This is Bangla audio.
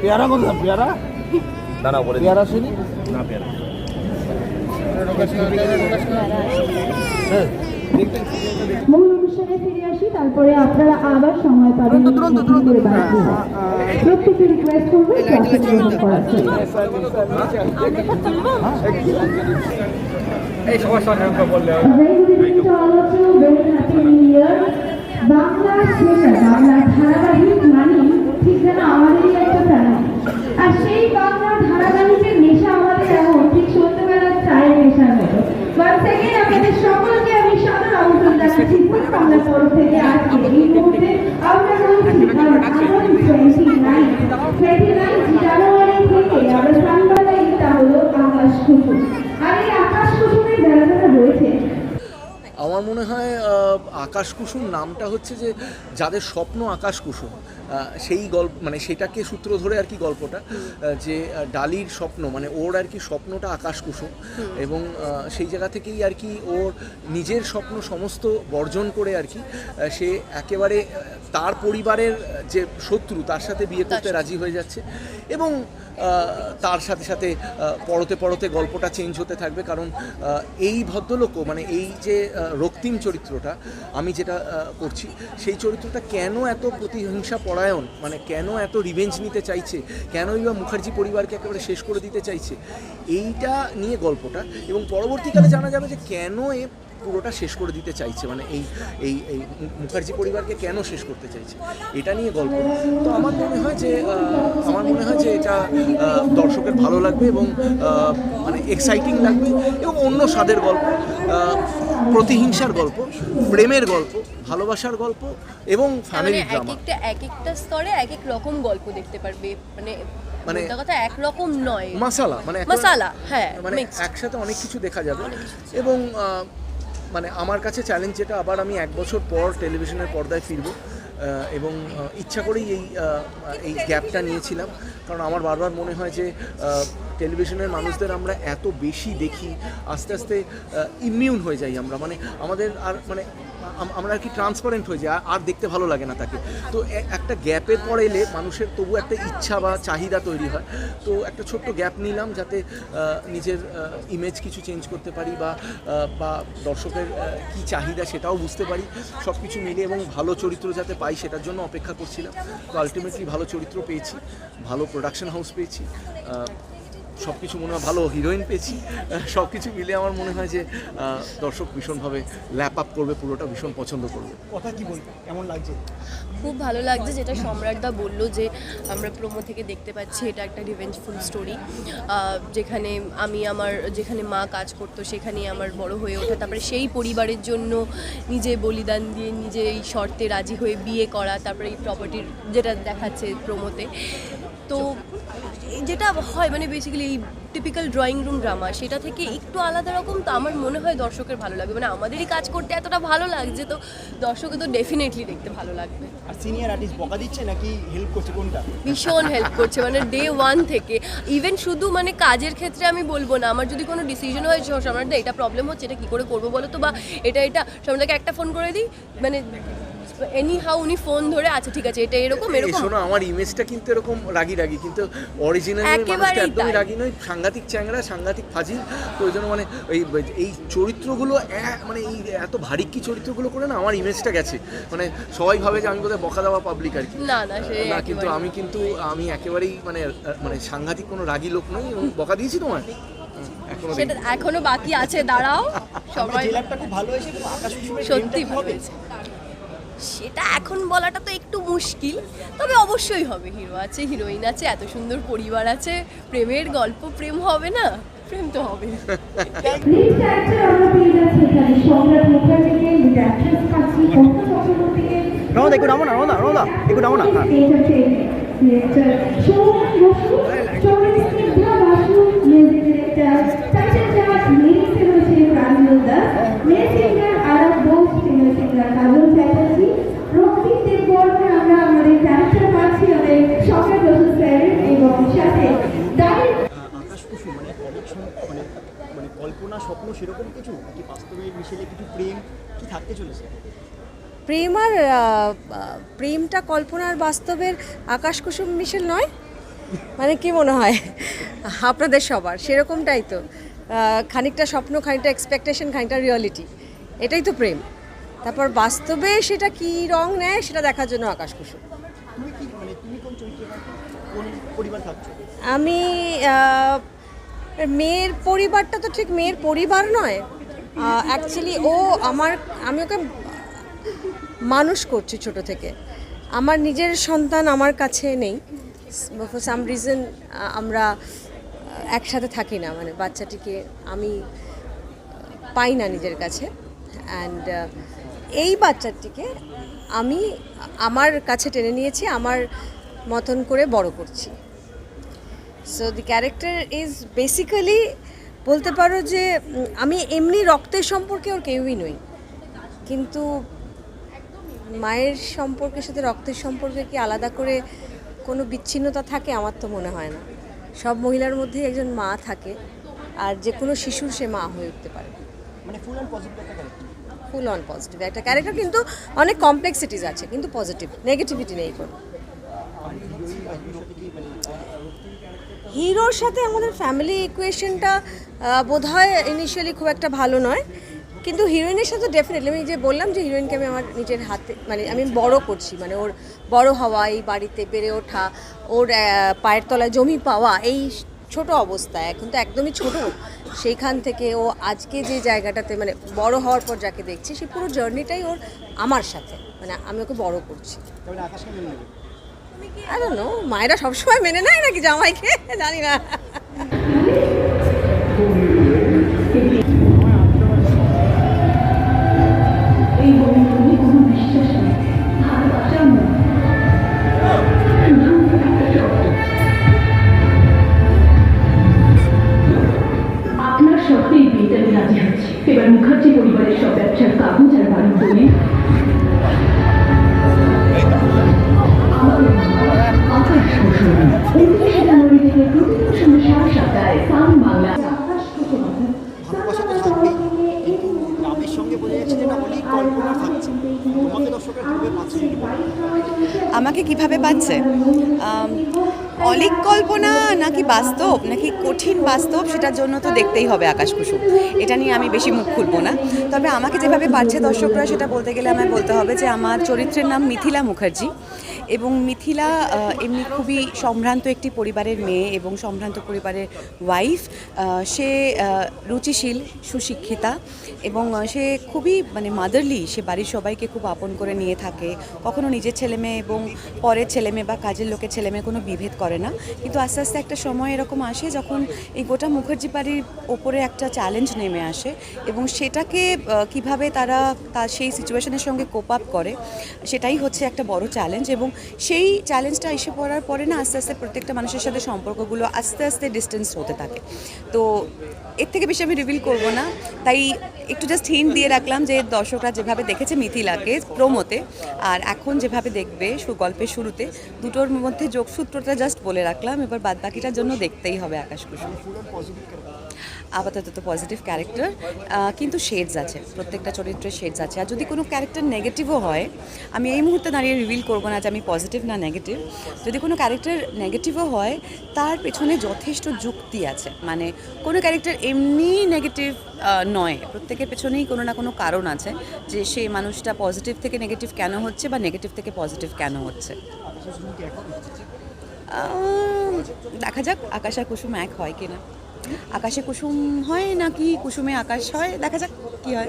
পেয়ারা কোথায় পেয়ারা? দাঁড়াও বলে পেয়ারা শুনি না পেয়ারা। মূল অনুষ্ঠানে ফিরে আসি তারপরে আপনারা আবার সময় পাবেন নতুন করে বাড়ি প্রত্যেককে রিকোয়েস্ট করব বাংলা করার জন্য এই সবার সঙ্গে বললে Very good evening to all of you. Very happy new year. Bangla theatre Bangla ধারাবাহিক মানে ঠিক যেন আমাদেরই একটা প্রাণী আর সেই বাংলা ধারাবাহিকের নেশা আমাদের এমন ঠিক সন্ধ্যেবেলার চায়ের নেশার মতো Once again আপনাদের সকলকে আমি সাদর আমন্ত্রণ জানাচ্ছি বাংলার তরফ থেকে আজকে এই মুহূর্তে আমরা রয়েছি কারণ আগামী twenty nine twenty nine January থেকে আমরা সানবালা এটা হলো আকাশ কুসুম আর এই আকাশ কুসুমের যারা যারা রয়েছে আমার মনে হয় আকাশ কুসুম নামটা হচ্ছে যে যাদের স্বপ্ন আকাশ কুসুম সেই গল্প মানে সেটাকে সূত্র ধরে আর কি গল্পটা যে ডালির স্বপ্ন মানে ওর আর কি স্বপ্নটা আকাশ কুসুম এবং সেই জায়গা থেকেই আর কি ওর নিজের স্বপ্ন সমস্ত বর্জন করে আর কি সে একেবারে তার পরিবারের যে শত্রু তার সাথে বিয়ে করতে রাজি হয়ে যাচ্ছে এবং তার সাথে সাথে আহ, পরতে পরতে গল্পটা চেঞ্জ হতে থাকবে কারণ এই ভদ্রলোকও মানে এই যে রক্তিম চরিত্রটা আমি যেটা করছি, সেই চরিত্রটা কেন এত প্রতিহিংসা পরায়ণ? মানে কেন এত রিভেঞ্জ নিতে চাইছে? কেনই বা মুখার্জি পরিবারকে একেবারে শেষ করে দিতে চাইছে? এইটা নিয়ে গল্পটা, এবং পরবর্তীকালে জানা যাবে যে কেন এ পুরোটা শেষ করে দিতে চাইছে মানে এই এই এই মুখার্জি পরিবারকে কেন শেষ করতে চাইছে? এটা নিয়ে গল্প। তো আমার মনে হয় যে আমার মনে হয় যে এটা দর্শকের ভালো লাগবে এবং মানে এক্সাইটিং লাগবে, এবং অন্য স্বাদের গল্প। প্রতিহিংসার গল্প প্রেমের গল্প ভালোবাসার গল্প এবং মানে ফ্যামিলি এক ড্রামা একটা এক একটা স্তরে এক এক রকম গল্প দেখতে পারবে। মানে মানে- কথা এক একরকম নয়। মাসালা মানে মশালা হ্যাঁ, মানে একসাথে অনেক কিছু দেখা যাবে। এবং মানে আমার কাছে চ্যালেঞ্জ যেটা আবার আমি এক বছর পর টেলিভিশনের পর্দায় ফিরবো। এবং ইচ্ছা করেই এই এই গ্যাপটা নিয়েছিলাম। কারণ আমার বারবার মনে হয় যে টেলিভিশনের মানুষদের আমরা এত বেশি দেখি, আস্তে আস্তে ইমিউন হয়ে যাই আমরা। মানে আমাদের আর মানে আমরা আর কি ট্রান্সপারেন্ট হয়ে যাই? আর- দেখতে ভালো লাগে না তাকে। তো একটা গ্যাপের পরে এলে মানুষের তবু একটা ইচ্ছা বা চাহিদা তৈরি হয়। তো একটা ছোট্ট গ্যাপ নিলাম যাতে নিজের ইমেজ কিছু চেঞ্জ করতে পারি বা বা দর্শকের কী চাহিদা সেটাও বুঝতে পারি। সব কিছু মিলে এবং ভালো চরিত্র যাতে পাই সেটার জন্য অপেক্ষা করছিলাম। তো আলটিমেটলি ভালো চরিত্র পেয়েছি, ভালো প্রোডাকশন হাউস পেয়েছি সব কিছু মনে হয় ভালো হিরোইন পেয়েছি। সব কিছু মিলে আমার মনে হয় যে দর্শক ভীষণভাবে ল্যাপ আপ করবে পুরোটা ভীষণ পছন্দ করবে। কথা কি বলব? কেমন লাগছে? খুব ভালো লাগছে যেটা সম্রাটদা বলল যে আমরা প্রোমো থেকে দেখতে পাচ্ছি এটা একটা রিভেঞ্জফুল স্টোরি যেখানে আমি আমার যেখানে মা কাজ করতো সেখানেই আমার বড় হয়ে ওঠা। তারপরে সেই পরিবারের জন্য নিজে বলিদান দিয়ে নিজে এই শর্তে রাজি হয়ে বিয়ে করা তারপরে এই প্রপার্টির যেটা দেখাচ্ছে প্রোমোতে তো যেটা হয় মানে বেসিক্যালি এই টিপিক্যাল ড্রয়িং রুম ড্রামা সেটা থেকে একটু আলাদা রকম তো আমার মনে হয় দর্শকের ভালো লাগবে। মানে আমাদেরই কাজ করতে এতটা ভালো লাগছে তো দর্শকে তো ডেফিনেটলি দেখতে ভালো লাগবে। আর সিনিয়র আর্টিস্ট বকা দিচ্ছে নাকি হেল্প করছে কোনটা? ভীষণ হেল্প করছে মানে ডে ওয়ান থেকে। ইভেন শুধু মানে কাজের ক্ষেত্রে আমি বলব না আমার যদি কোনো ডিসিশন হয় সম্রাটদা এটা প্রবলেম হচ্ছে এটা কী করে করব বলো তো? বা এটা এটা সম্রাটদাকে একটা ফোন করে দিই মানে এনি হাউ উনি ফোন ধরে আচ্ছা ঠিক আছে এটা এরকম এরকম। শোনো আমার ইমেজটা কিন্তু এরকম রাগি রাগি কিন্তু অরিজিনাল মানুষটা একদমই রাগি নয় সাংঘাতিক চ্যাংড়া সাংঘাতিক ফাজিল। তো ওই জন্য মানে এই এই চরিত্রগুলো মানে এই এত ভারী কি চরিত্রগুলো করে না আমার ইমেজটা গেছে। মানে সবাই ভাবে যে আমি বোধহয় বকা দেওয়া পাবলিক আর কি। না না সে না কিন্তু আমি কিন্তু আমি একেবারেই মানে মানে সাংঘাতিক কোনো রাগী লোক নই এবং বকা দিয়েছি তোমার এখনও সেটা এখনও বাকি আছে দাঁড়াও। সবাই খুব ভালো সত্যি প্রেমটা কি ভালো হবে হয়েছে। সেটা এখন বলাটা তো একটু মুশকিল তবে অবশ্যই হবে। হিরো আছে হিরোইন আছে এত সুন্দর পরিবার আছে প্রেমের গল্প প্রেম হবে না? প্রেম তো হবে। রমদা একটু নামো না রমদা রমদা একটু নামো না হ্যাঁ। মানে মানে কল্পনা স্বপ্ন সেরকম কিছু? কি বাস্তবে মিশেলে কিছু প্রেম কি থাকতে চলেছে? প্রেম আর প্রেমটা কল্পনার বাস্তবের আকাশ কুসুম মিশেল নয়? মানে কি মনে হয়? আপনাদের সবার সেরকমটাই তো। খানিকটা স্বপ্ন খানিকটা এক্সপেকটেশন খানিকটা রিয়ালিটি এটাই তো প্রেম। তারপর বাস্তবে সেটা কি রং নেয় সেটা দেখার জন্য আকাশ কুসুম মানে আমি মেয়ের পরিবারটা তো ঠিক মেয়ের পরিবার নয়। অ্যাকচুয়ালি ও আমার, আমি ওকে মানুষ করছি ছোট থেকে। আমার নিজের সন্তান আমার কাছে নেই। ফর সাম রিজন আমরা একসাথে থাকি না। মানে বাচ্চাটিকে আমি পাই না নিজের কাছে। অ্যান্ড এই বাচ্চাটিকে আমি আমার কাছে টেনে নিয়েছি, আমার মতন করে বড় করছি। So the character is basically বলতে পারো যে আমি এমনি রক্তের সম্পর্কে ওর কেউই নই। কিন্তু মায়ের সম্পর্কের সাথে রক্তের সম্পর্কে কি আলাদা করে কোনো বিচ্ছিন্নতা থাকে আমার তো মনে হয় না। সব মহিলার মধ্যেই একজন মা থাকে আর যে কোনো শিশুর সে মা হয়ে উঠতে পারে। মানে full and positive full on positive একটা ক্যারেক্টার কিন্তু অনেক কমপ্লেক্সিটিস আছে কিন্তু পজিটিভ নেগেটিভিটি নেই কোনো। হিরোর সাথে আমাদের ফ্যামিলি ইকুয়েশনটা বোধ হয় ইনিশিয়ালি খুব একটা ভালো নয়। কিন্তু হিরোইনের সাথে ডেফিনেটলি আমি যে বললাম যে হিরোইনকে আমি আমার নিজের হাতে মানে আমি বড় করছি মানে ওর বড় হওয়া, এই বাড়িতে বেড়ে ওঠা, ওর পায়ের তলায় জমি পাওয়া, এই ছোট অবস্থায় এখন তো একদমই ছোট। সেইখান থেকে ও আজকে যে জায়গাটাতে মানে বড় হওয়ার পর যাকে দেখছি সেই পুরো জার্নিটাই ওর আমার সাথে মানে আমি ওকে বড় করছি। তাহলে ডোন্ট know, মায়েরা সবসময় মেনে নেয় নাকি জামাইকে? জানি না। আমাকে কীভাবে পাচ্ছে? অলিক কল্পনা নাকি বাস্তব? নাকি কঠিন বাস্তব? সেটার জন্য তো দেখতেই হবে আকাশ কুসুম। এটা নিয়ে আমি বেশি মুখ খুলবো না। তবে আমাকে যেভাবে পাচ্ছে দর্শকরা, সেটা বলতে গেলে আমায় বলতে হবে যে, আমার চরিত্রের নাম মিথিলা মুখার্জি। এবং মিথিলা এমনি খুবই সম্ভ্রান্ত একটি পরিবারের মেয়ে এবং সম্ভ্রান্ত পরিবারের ওয়াইফ সে রুচিশীল, সুশিক্ষিতা এবং সে খুবই মানে মাদারলি সে বাড়ির সবাইকে খুব আপন করে নিয়ে থাকে। কখনো নিজের ছেলে মেয়ে এবং পরের ছেলে মেয়ে বা কাজের লোকের ছেলে মেয়ে কোনো বিভেদ করে না। কিন্তু আস্তে আস্তে একটা সময় এরকম আসে যখন এই গোটা মুখার্জি বাড়ির ওপরে একটা চ্যালেঞ্জ নেমে আসে এবং সেটাকে কীভাবে তারা তার সেই সিচুয়েশনের সঙ্গে কোপ আপ করে, সেটাই হচ্ছে একটা বড় চ্যালেঞ্জ এবং সেই চ্যালেঞ্জটা এসে পড়ার পরে না আস্তে আস্তে প্রত্যেকটা মানুষের সাথে সম্পর্কগুলো আস্তে আস্তে ডিস্টেন্স হতে থাকে। তো এর থেকে বেশি আমি রিভিল করব না। তাই একটু জাস্ট হিন্ট দিয়ে রাখলাম যে দর্শকরা যেভাবে দেখেছে মিথিলাকে প্রোমোতে আর এখন যেভাবে দেখবে গল্পের শুরুতে, দুটোর মধ্যে যোগসূত্রটা জাস্ট বলে রাখলাম, এবার বাদ বাকিটার জন্য দেখতেই হবে আকাশ কুসুম। আপাতত তো পজিটিভ ক্যারেক্টার কিন্তু শেডস আছে, প্রত্যেকটা চরিত্রের শেডস আছে। আর যদি কোনো ক্যারেক্টার নেগেটিভও হয়, আমি এই মুহূর্তে দাঁড়িয়ে রিভিল করব না যে আমি পজিটিভ না নেগেটিভ যদি কোনো ক্যারেক্টার নেগেটিভও হয়, তার পেছনে যথেষ্ট যুক্তি আছে। মানে কোনো ক্যারেক্টার এমনি নেগেটিভ নয়। প্রত্যেকের পেছনেই কোনো না কোনো কারণ আছে যে সেই মানুষটা পজিটিভ থেকে নেগেটিভ কেন হচ্ছে বা নেগেটিভ থেকে পজিটিভ কেন হচ্ছে। দেখা যাক, আকাশ আর কুসুম এক হয় কিনা। আকাশে কুসুম হয় নাকি কুসুমে আকাশ হয়? দেখা যাক কি হয়।